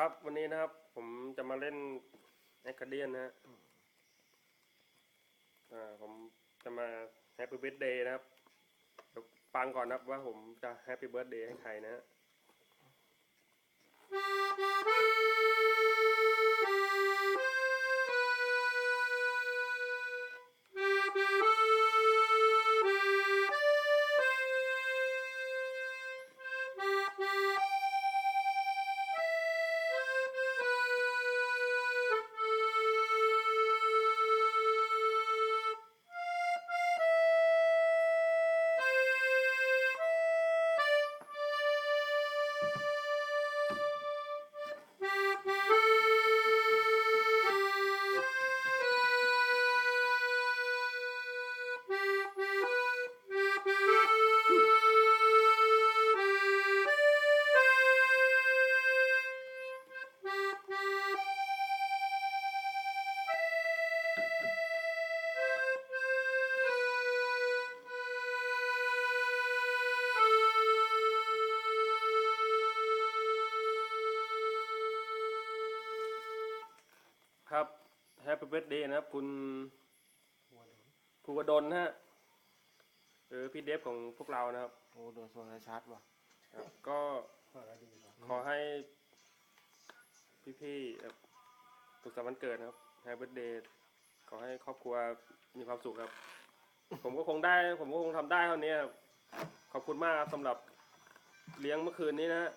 ครับวันนี้นะครับ ผมจะมาเล่นแอคาเดียนนะฮะอ่าผมจะมาแฮปปี้เบิร์ดเดย์นะครับเดี๋ยวฟังก่อนนะครับว่าผมจะแฮปปี้เบิร์ดเดย์ให้ใครนะฮะ แฮปปี้เบิร์ดเดย์นะครับ คุณภูวดลนะฮะหรือพี่เดฟของพวกเรานะครับ โอ้โดนโซนชัดว่ะครับก็ขอให้พี่ๆเอ่อสุขสันต์วันเกิดนะครับแฮปปี้เบิร์ดเดย์ขอให้ครอบครัวมีความสุขครับ ผมก็คงได้ ผมก็คงทำได้เท่านี้ครับขอบคุณมากครับสำหรับเลี้ยงเมื่อคืนนี้นะฮะ